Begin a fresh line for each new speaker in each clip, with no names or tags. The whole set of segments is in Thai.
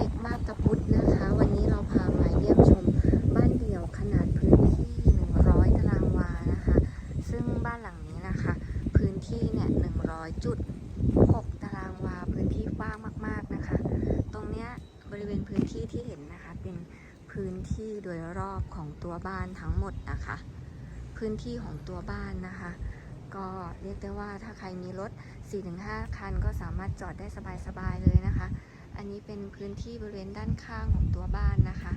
ล็กมาบตะพุธนะคะ วันนี้เราพามาเยี่ยมชมบ้านเดี่ยวขนาดพื้นที่ 100 ตารางวานะคะ ซึ่งบ้านหลังนี้นะคะ พื้นที่เนี่ย 100.6 ตารางวา พื้นที่กว้างมาก ๆนะคะ ตรงเนี้ยบริเวณพื้นที่ที่เห็นนะคะ เป็นพื้นที่โดยรอบของตัวบ้านทั้งหมดนะคะ พื้นที่ของตัวบ้านนะคะก็เรียกได้ว่าถ้าใครมีรถ 4-5 คันก็สามารถจอดได้สบาย ๆ เลยนะคะ อันนี้เป็นพื้นที่บริเวณด้านข้างของตัวบ้านนะคะ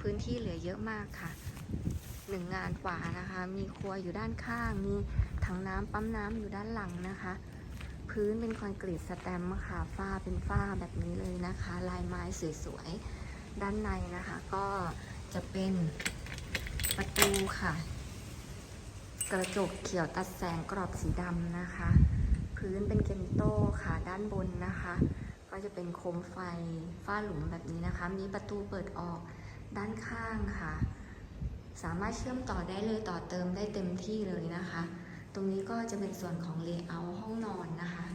พื้นที่เหลือเยอะมากค่ะหนึ่งงานกว่านะคะ มีครัวอยู่ด้านข้าง มีถังน้ำปั๊มน้ำอยู่ด้านหลังนะคะ พื้นเป็นคอนกรีตสแตมป์ค่ะ ฝ้าเป็นฝ้าแบบนี้เลยนะคะ ลายไม้สวยๆ ด้านในนะคะ ก็จะเป็นประตูค่ะ กระจกเขียวตัดแสงกรอบสีดำนะคะ พื้นเป็นเกนิโต้ค่ะ ด้านบนนะคะ ก็จะเป็นโคมไฟฝ้าหลุมแบบนี้นะคะ มีประตูเปิดออกด้านข้างค่ะ สามารถเชื่อมต่อได้เลยต่อเติมได้เต็มที่เลยนะคะ ตรงนี้ก็จะเป็นส่วนของเลเยอร์ห้องนอนนะคะ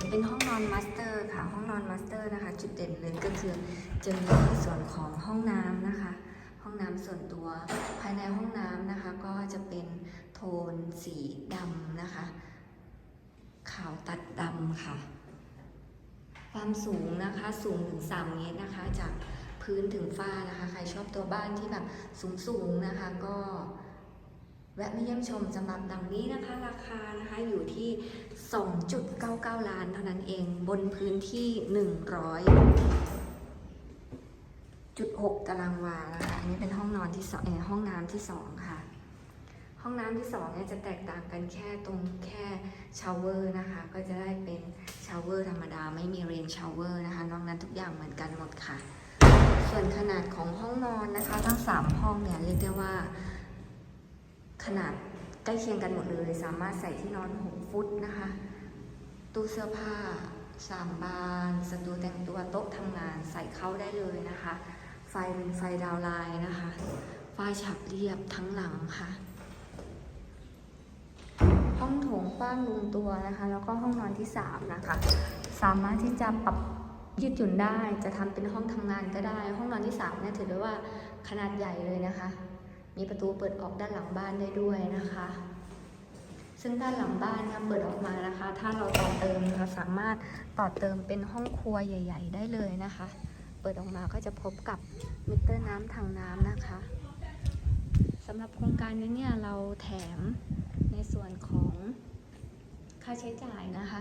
จะเป็นห้องนอนมาสเตอร์ค่ะ ห้องนอนมาสเตอร์นะคะ จุดเด่นเลยก็คือจะมีส่วนของห้องน้ำนะคะ ห้องน้ำส่วนตัว ภายในห้องน้ำนะคะ ก็จะเป็นโทนสีดำนะคะ ขาวตัดดำค่ะ ความสูงนะคะสูงถึง 3 เมตรนะคะ จากพื้นถึงฝ้านะคะ ใครชอบตัวบ้านที่แบบสูงๆนะคะก็แวะมาเยี่ยมชมสำหรับดังนี้นะคะ ราคานะคะอยู่ที่ 2.99 ล้านเท่านั้นเองบนพื้นที่ 100จุดหกตารางวานะคะอันนี้เป็นห้องนอนที่สองห้องน้ำที่สองค่ะ ห้องน้ำที่สองเนี่ยจะแตกต่างกันแค่ตรงแค่ชาวเวอร์นะคะ ก็จะได้เป็น เวอร์ธรรมดาไม่มีเรนชาวเวอร์นะคะ นอกนั้นทุกอย่างเหมือนกันหมดค่ะ ส่วนขนาดของห้องนอนนะคะ ทั้ง 3 ห้องเนี่ยเรียกได้ว่า ขนาดใกล้เคียงกันหมดเลย สามารถใส่ที่นอน 6 ฟุตนะคะ ตู้เสื้อผ้าสามบานสตูแต่งตัวโต๊ะทำงานใส่เข้าได้เลยนะคะ ไฟเป็นไฟดาวไลน์นะคะฝ้าฉับเรียบทั้งหลังค่ะ กว้างลงตัวนะคะ แล้วก็ห้องนอนที่ 3 นะคะ สามารถที่จะปรับยืดหยุ่นได้ จะทำเป็นห้องทำงานก็ได้ ห้องนอนที่3เนี่ยถือได้ว่าขนาดใหญ่เลยนะคะ มีประตูเปิดออกด้านหลังบ้านได้ด้วยนะคะ ซึ่งด้านหลังบ้านเนี่ยเปิดออกมานะคะ ถ้าเราต่อเติมนะคะสามารถต่อเติมเป็นห้องครัวใหญ่ ๆ ได้เลยนะคะ เปิดออกมาก็จะพบกับมิเตอร์น้ำทางน้ำนะคะสำหรับโครงการนี้เนี่ยเราแถมในส่วนของ ค่าใช้จ่ายนะคะ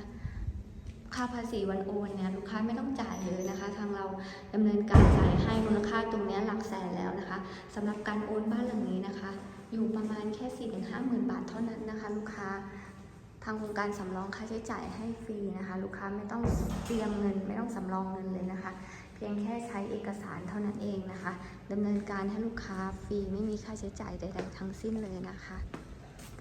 ค่าภาษีวันโอนเนี่ยลูกค้าไม่ต้องจ่ายเลยนะคะ ทางเราดำเนินการจ่ายให้มูลค่าตรงนี้หลักแสนแล้วนะคะสำหรับการโอนบ้านหลังนี้นะคะ อยู่ประมาณแค่4ี่ถึงห้าหมื่นบาทเท่านั้นนะคะ ลูกค้าทางโครงการสำรองค่าใช้จ่ายให้ฟรีนะคะ ลูกค้าไม่ต้องเตรียมเงิน ไม่ต้องสำรองเงินเลยนะคะ เพียงแค่ใช้เอกสารเท่านั้นเองนะคะดำเนินการให้ลูกค้าฟรีไม่มีค่าใช้จ่ายใด ๆ ทั้งสิ้นเลยนะคะ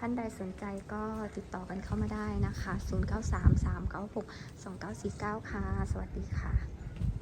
ท่านใดสนใจก็ติดต่อกันเข้ามาได้นะคะ 0933962949 ค่ะ สวัสดีค่ะ